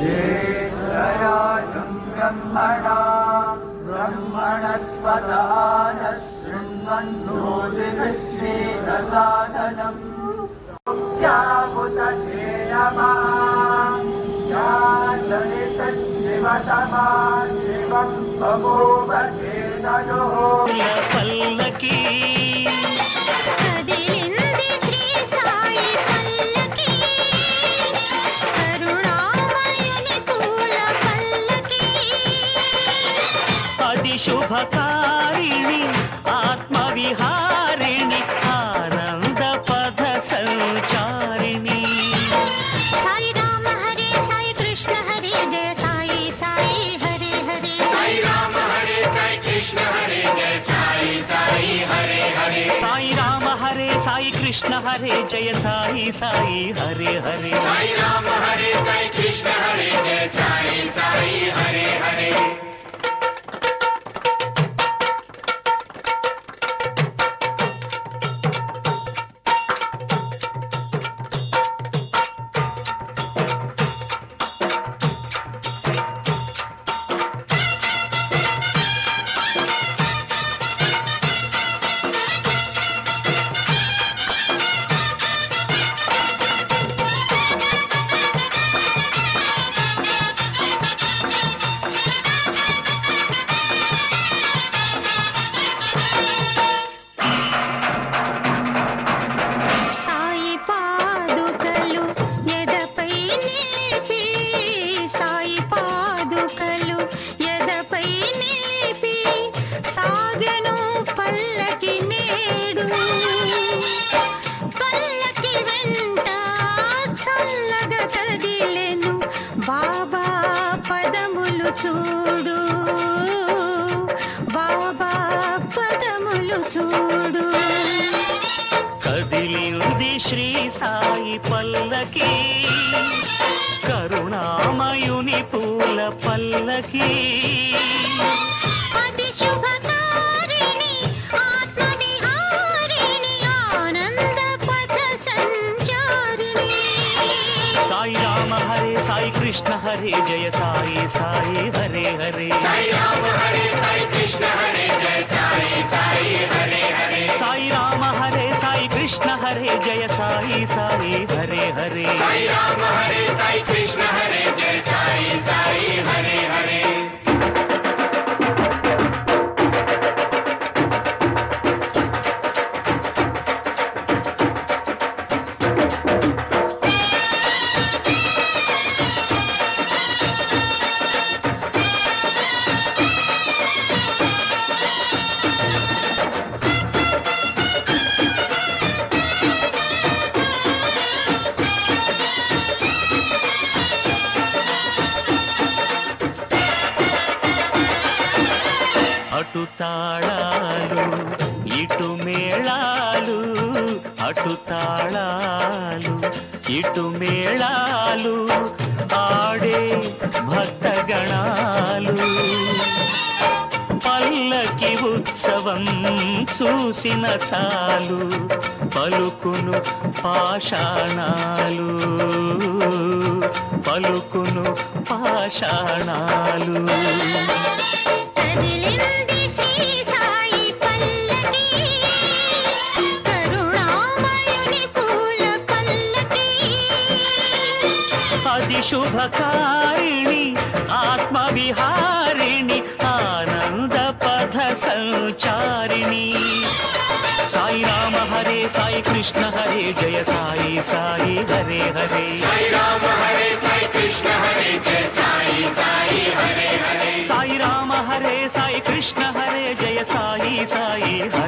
ज्येष्ठराजम् ब्रह्मणा ब्रह्मणस्पदान शृण्वन्नोदिविश्वेदसाधनम् मुक्त्याहुतते नमः या ललितशिवतमा शिवम् बभूवते तयोः पल्लकी అది శుభకారిణి ఆత్మవిహారిణి ఆనంద పద సంచారిణి సాయి రామ హరే సాయి కృష్ణ హరే జయ సాయి సాయి హరే హరే సాయి రామ సాయి రామ హరే సాయి కృష్ణ హరే జయ సాయి సాయి హరే హరే సాయి చూడు. బాబా పదములు చూడు. కదిలింది శ్రీ సాయి పల్లకి కరుణామయుని పూల పల్లకి. సాయి కృష్ణ హరే జయ సాయి సాయి హరే హరే అటు తాళాలు ఇటు మేళాలు అటు తాళాలు ఇటు మేళాలు ఆడే భక్తగణాలు. పల్లకి ఉత్సవం చూసిన చాలు పలుకును పాషాణాలు. పలుకును పాషాణాలు. కదిలింది శుభకారిణి ఆత్మవిహారిణి ఆనంద పథ సంచారిణి సాయి రామ హరే సాయి కృష్ణ హరే జయ సాయి సాయి హరే హరే సాయి రామ హరే సాయి కృష్ణ హరే జయ సాయి సాయి హరే హరే. సాయి రామ హరే సాయి కృష్ణ హరే జయ సాయి సాయి హరే.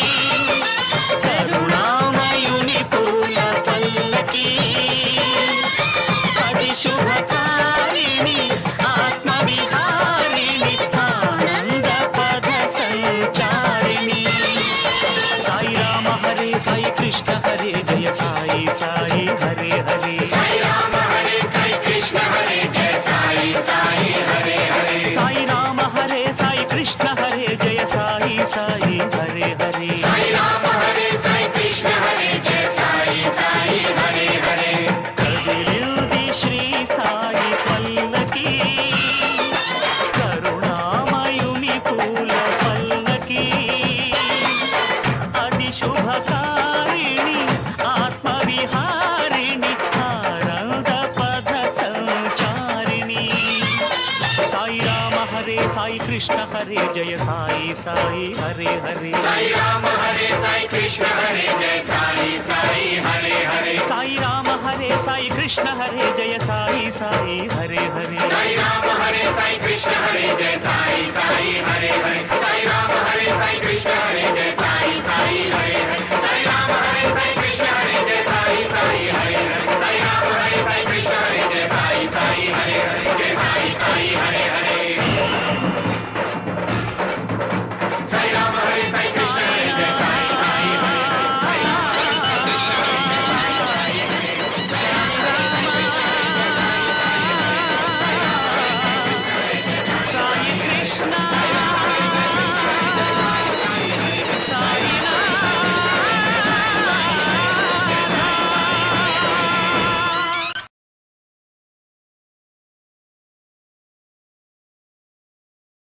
कृष्ण हरे जय साई साई हरे हरे। साई राम हरे साई कृष्ण हरे जय साई साई हरे हरे। साई राम हरे साई कृष्ण हरे जय साई साई हरे हरे। साई राम हरे साई कृष्ण हरे जय साई साई हरे हरे। साई राम हरे साई कृष्ण हरे